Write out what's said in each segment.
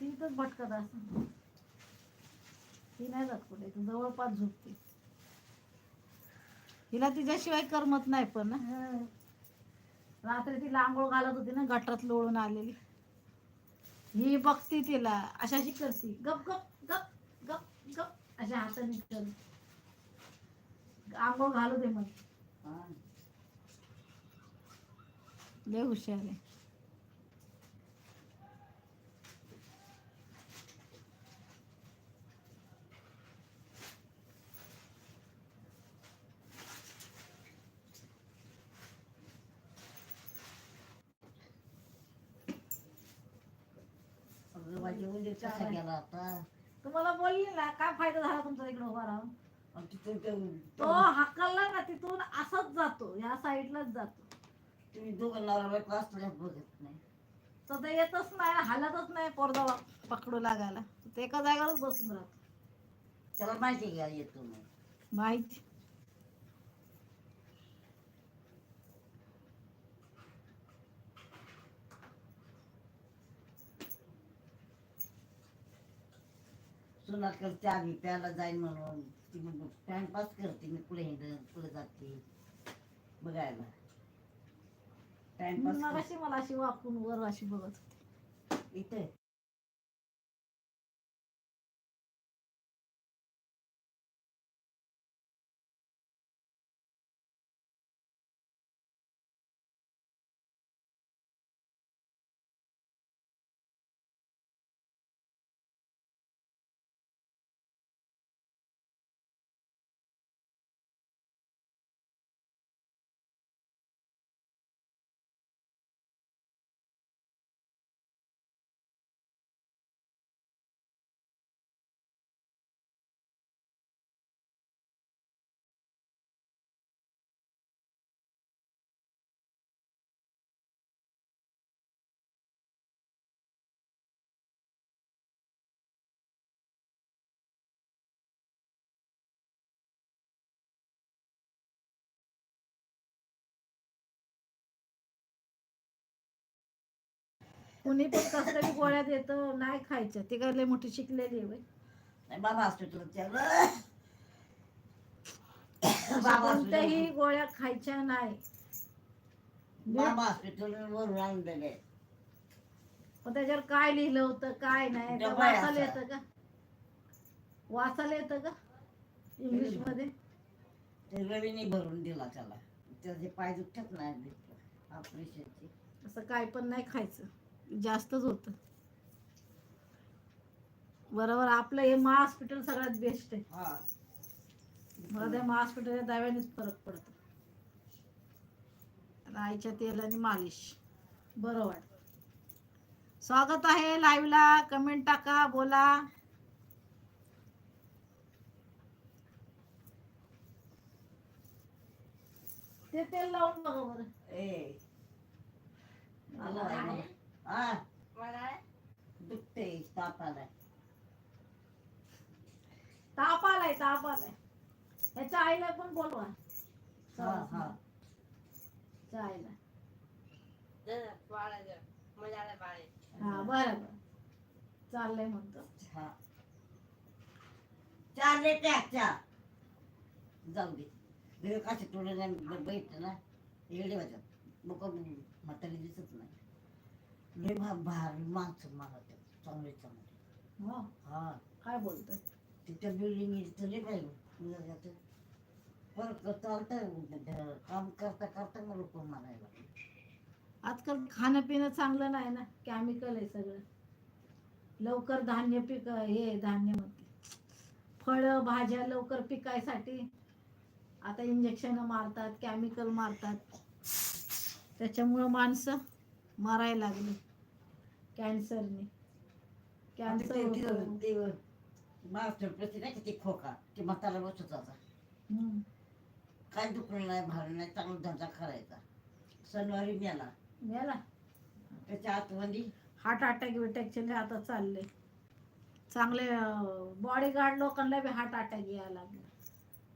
ती इथंच भटकत असं ती नाही जात कुठे ती जवळपास झोपते. हिला तिच्याशिवाय करमत नाही पण. रात्री ती आंघोळ घालत होती ना गटात लोळून आलेली. ही बघती तिला अशाशी करते गप गप गप गप गप अशा हाताने कर आंघोळ घालू दे मग. लय हुशार आहे. उंदीर कसा गेला होता. तुम्हाला बोलली ना काय फायदा झाला तुमचा इकडे उभा राहून? आणि ते- तो हाकलला ना तिथून असाच जातो या साईडलाच जातो. तुम्ही दोघं नवरा बायको असल्यास बघत नाही. तर ते येतच नाही हालतच नाही पोरगा पकडू लागायला. ते एका जागेवरच बसून राहतो. त्याला माहिती घ्या येतो माहिती. सुनाकडे चहा बी प्यायला जाईन म्हणून. ती म्हणून टाइमपास करते मी पुढे हिंड पुढे जाते? बघायला. टाइमपास मगाशी मला अशी वाकून वर अशी बघत होती. इथे? कुणी पण कसल्या बी गोळ्या देतं नाही खायच्या ती काय लय मोठी शिकलेली आहे बाई. नाही बाबा असतो तुला त्याला अशा बाबा कोणत्याही गोळ्या खायच्या नाही. बाबा वरून आणलेले पण त्याच्यावर काय लिहिलं होतं काय नाही? डबा आहे वाचायला असा. येतं का? वाचायला येतं का? इंग्लिशमध्ये ते रवीने भरून दिला त्याला. त्याचे पाय दुखतात नाही ऑपरेशनचे असं काय पण नाही खायचं. जास्तच होतं. बरोबर आपलं हे मा हॉस्पिटल सगळ्यात बेस्ट आहे. हा. मला त्या मा हॉस्पिटलच्या दव्यानेच फरक पडतो. राईच्या तेल आणि मालिश. बरं वाटत स्वागत आहे लाईव्हला कमेंट टाका बोला. ते तेल लावून बघा बरं. आहे मला. हा दुखते ताप आलाय. ताप आलाय ताप आलाय. ह्याच्या आईला पण बोलवा. हा हा. आईला. हा बरं बरं. चाललंय म्हणतो. हा. चालले त्या चहा जाऊ दे. घरी काशी टोळ्याला बैठ ना येडे वाजत. लोक म्हातारी दिसत नाही. लय भा भारी माणसं मागत चांगले चांगले हो हा. काय बोलतोय? तिच्या बिल्डिंग चले पाहिजे परत चालतं काम करता करता मग लोक लागले. आजकाल खाणं पिणं चांगलं नाही ना केमिकल आहे सगळं. लवकर धान्य पिक हे धान्य म्हणते. फळं भाज्या लवकर पिकायसाठी आता इंजेक्शन मारतात केमिकल मारतात. त्याच्यामुळं माणसं मरायला लागली. कॅन्सरने. कॅन्सर होतं. नाही का ते खोका? ते म्हातारा बसत होता. हम्म. काय दुखणं नाही भार नाही चांगला धंदा करायचा. शनिवारी मेला. गेला त्याच्या आतमध्ये हार्ट अटॅक बिटॅकचे लय आता चालले चांगले बॉडी गार्ड लोकांना बी हार्ट अटॅक यायला लागले.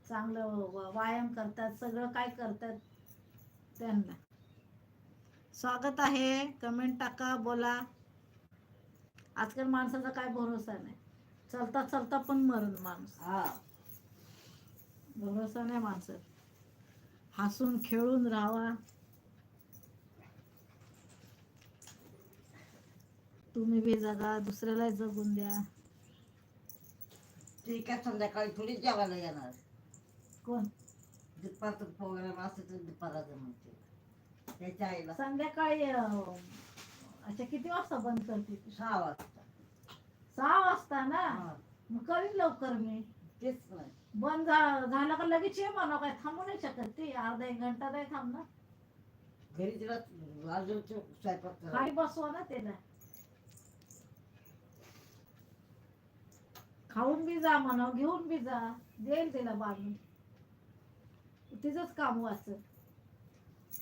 चांगलं व- व्यायाम करतात सगळं काय करतात त्यांना. स्वागत आहे. कमेंट टाका बोला. आजकाल माणसाचा काय भरोसा नाही. चलता चलता पण मरण माणूस. हा. भरोसा नाही माणसं हसून खेळून राहावा. तुम्ही बी जगा दुसऱ्याला जगून द्या. ती काय संध्याकाळी थोडी जेवायला येणार. कोण? दुपारचं प्रोग्राम असतं तर म्हणते. त्याच्या आईला संध्याकाळी अं, अच्छा किती वाजता बंद करते ती? सहा वाजता. सहा वाजता ना? हा, मग करीन लवकर मी. तेच नाही बंद झा- झालं का लगेच ये म्हणा काय थांबू नाही शकत ती. अर्धा एक घंटा नाही थांबणार. घरी तिला स्वयंपाक. खाली बसवा ना त्याला. खाऊन बी जा म्हणा घेऊन बी जा. देईल तिला बांधून. तिचंच काम वाचत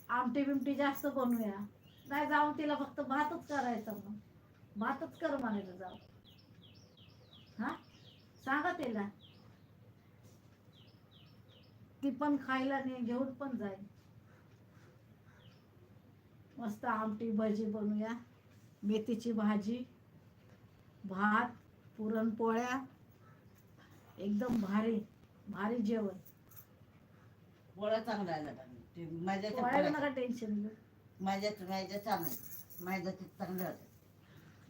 आमटी बिमटी जास्त बनवूया. नाही जाऊन तिला फक्त भातच करायचा मग. भातच कर म्हणायचं जाऊ. हा? सांगा तिला. ती पण खायला नाही घेऊन पण जाईल. मस्त आमटी भजी बनवूया. मेथीची भाजी भात पुरणपोळ्या. एकदम भारी भारी जेवण. पोळ्या चांगल्या आल्या ते नका टेन्शन घेऊ.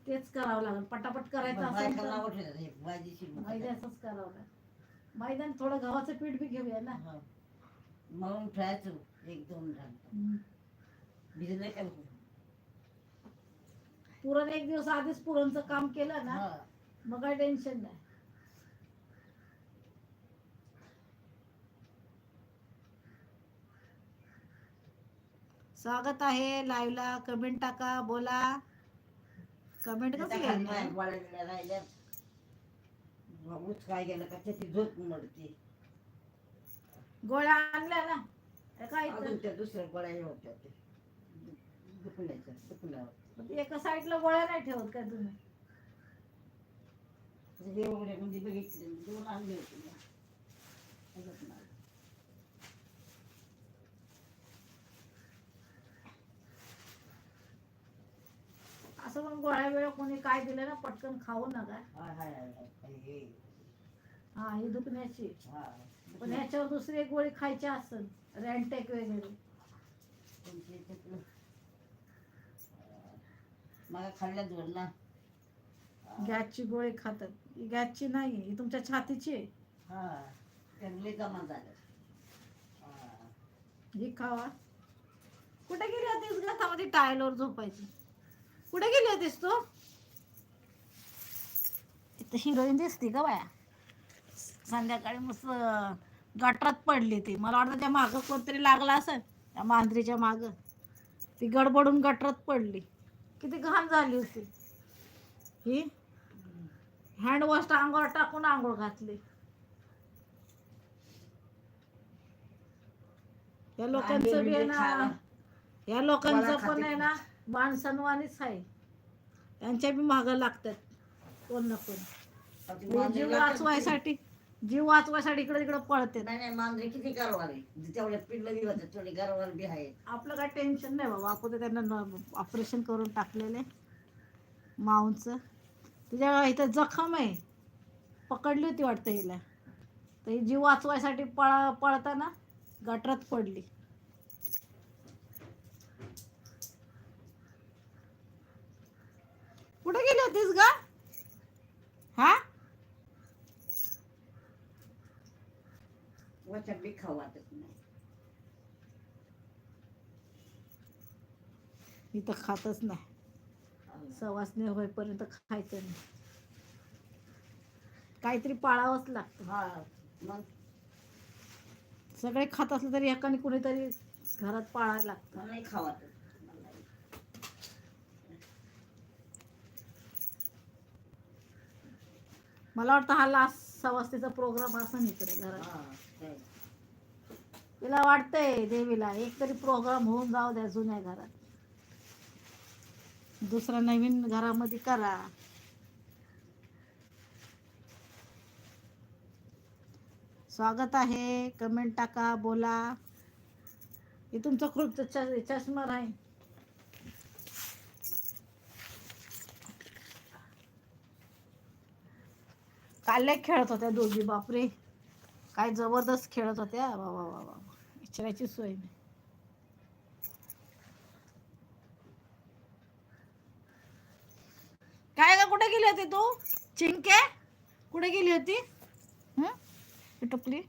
तेच करावं लागेल. पटापट करायचं असेल बायकांना तर. आवडले हे मैद्याचंच करावं लागेल. मैदान थोडं गव्हाचं पीठ बी घेऊया ना. हा. मळून ठेवायचं एक दोन घंटा हम्म. भिजले का? पुरण एक दिवस आधीच पुरणचं काम केलं ना हा. मग काय टेन्शन नाही. स्वागत आहे लाईव्हला कमेंट टाका बोला कमेंट कसं राहिल्या. काय गेलं का त्याची झोप मोडते गोळ्या आणल्या ना काय इथं? अजून त्या दुसऱ्या गोळ्या होत्या ते दुखण्याच्या दुखण्यावर एका साईडला गोळ्या नाही ठेवत काय तुम्ही म्हणजे बघितले दोन आणले होते मी. अजून नाही. असं पण गोळ्या वेळ कोणी काय दिलं ना पटकन खाऊ नका. हे, हा दुखण्याची. हा. पण ह्याच्यावर दुसरी एक गोळी खायची असेल रॅन्टेक वगैरे. मला ना. गॅसची गोळी खातात. ही गॅसची नाही ही तुमच्या छातीची आहे. हा त्यांनी जमा झालं हा. खावा. कुठे गेली होतीस ग? टायलवर झोपायची. कुठे गेली होतीस तू? इथं हिरोईन दिसते का बाया. संध्याकाळी मस्त गटारात पडली ती. मला वाटतं त्या मागं कोणतरी लागला असेल त्या मांजरीच्या मागं. ती गडबडून गटारात पडली. किती घाण झाली होती. ही? हँड वॉश अंगावर टाकून आंघोळ घातली. या लोकांचं बी आहे ना. या लोकांचं पण आहे ना. माणसांवानीच आहे त्यांच्या बी मागं लागतात. कोण ना कोण. जीव वाचवायसाठी जीव वाचवायसाठी इकडे तिकडे पळते. नाही नाही मांजरी किती गरवार आहे? तेवढ्या पिल्लं बी होते थोडी गरवार बी आहे. आपलं काय टेन्शन नाही बाबा. आपण तर त्यांना ऑपरेशन करून टाकलेले माऊंचं. तिच्या इथं जखम आहे. पकडली होती वाटतं हिला. तर ही जीव वाचवायसाठी पळा पळताना गटरात पडली. कुठे गेली होतीस ग? हा? वचन बी खाऊ वाटत नाही. इथं खातच नाही. सवासने होईपर्यंत खायचं नाही. काहीतरी पाळावंच लागतं. मग? सगळे खात असले तरी एकाने कुणीतरी घरात पाळायला लागतं. नाही खाऊ वाटत मला नाही. मला वाटतं हा लास्ट सवासतीचा प्रोग्राम असा इकडे घरात. तिला वाटतंय देवीला एक तरी प्रोग्राम होऊन जाऊ द्या जुन्या घरात. दुसरा नवीन घरामध्ये करा. स्वागत आहे कमेंट टाका बोला. हे तुमचं खूप चष्मा आहे काल लय खेळत होत्या दोघी बापरे. काय जबरदस्त खेळत होत्या. वा वा वा वा विचारायची सोय नाही. काय का कुठे गेली होती तू? चिंके? कुठे गेली होती? टपली?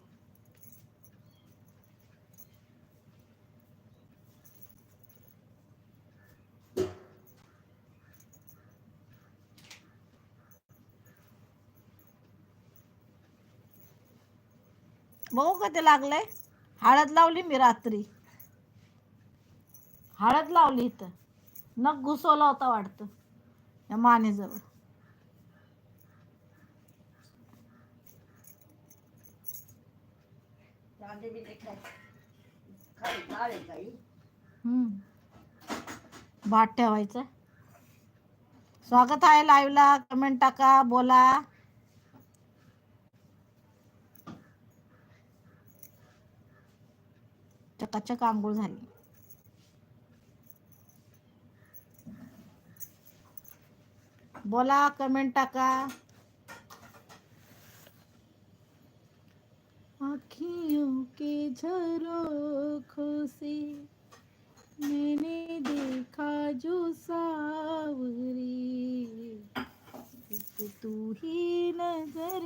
बघू का ते लागलंय? हळद लावली मी रात्री. हळद लावली इथं. नख घुसवला होता वाटतं. या मानेजवळ. भात ठेवायचा. स्वागत आहे लाईव्हला कमेंट टाका बोला. चकाचक आंघोळ झाली. बोला कमेंट टाका. आँखियों के झरोखों से मैंने देखा जो सावरी। तू ही नजर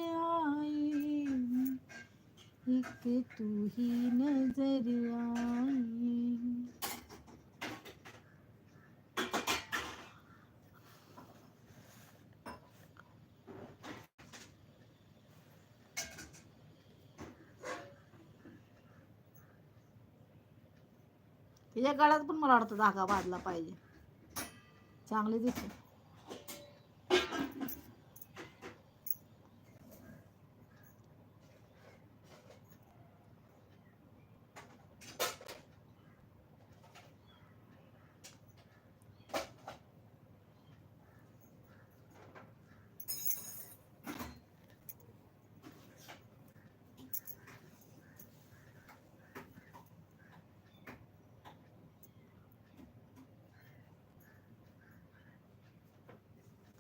एक तू ही नजर आई। तिच्या गळ्यात पण मला वाटतं धागा बांधला पाहिजे. चांगली दिसते.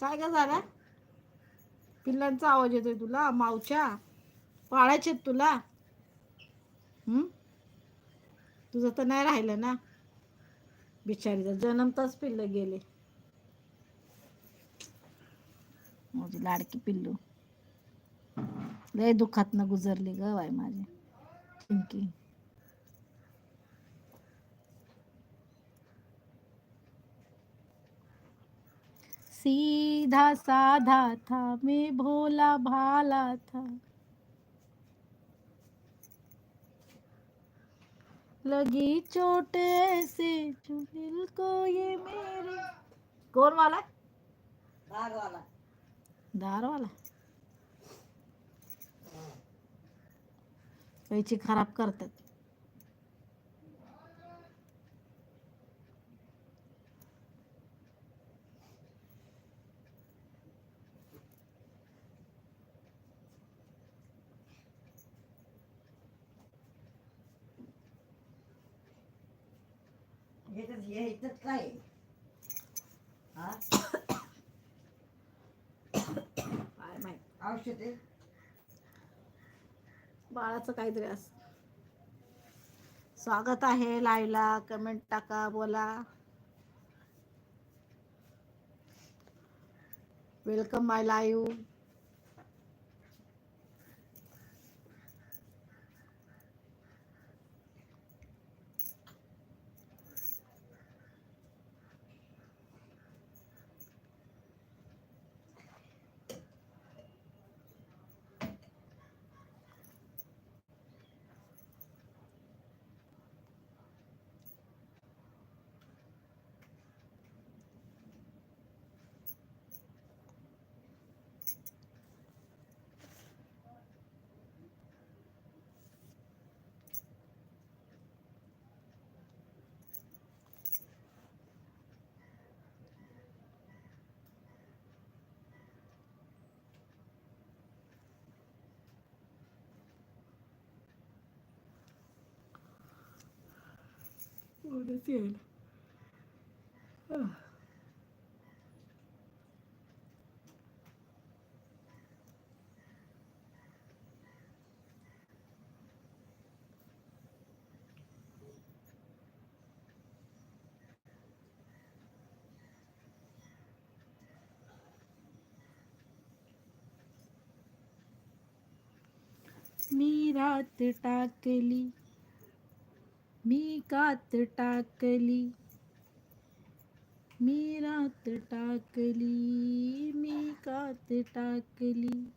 काय का झाला? पिल्लांचा आवाज येतोय तुला मावच्या. पाळायचे तुला. तुझं तर नाही राहिलं ना? बिचारीचा जन्मताच पिल्लं गेले. माझी लाडकी पिल्लू. लय दुःखात न गुजरली ग बाय माझी. थँक्यू सीधा साधा था मैं भोला भाला था। लगी चोट ऐसे जो दिल को ये मेरे कौन वाला? डाळवाला दार वाला पैसे खराब करतात. ह्याच्यात ह्याच्यात काय? आहे? हा? काय माहीत? औषध आहे? बाळाचं काहीतरी अस स्वागत आहे लाईव्हला कमेंट टाका बोला. Welcome my live Pobre cielo. Ah. Mira, te. मी कात टाकली मी रात टाकली मी कात टाकली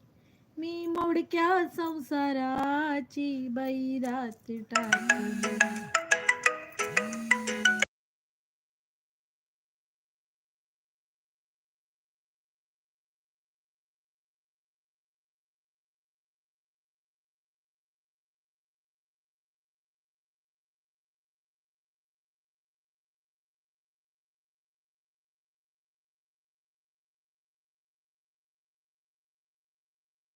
मी मोडक्या संसाराची बैरात रात टाकली.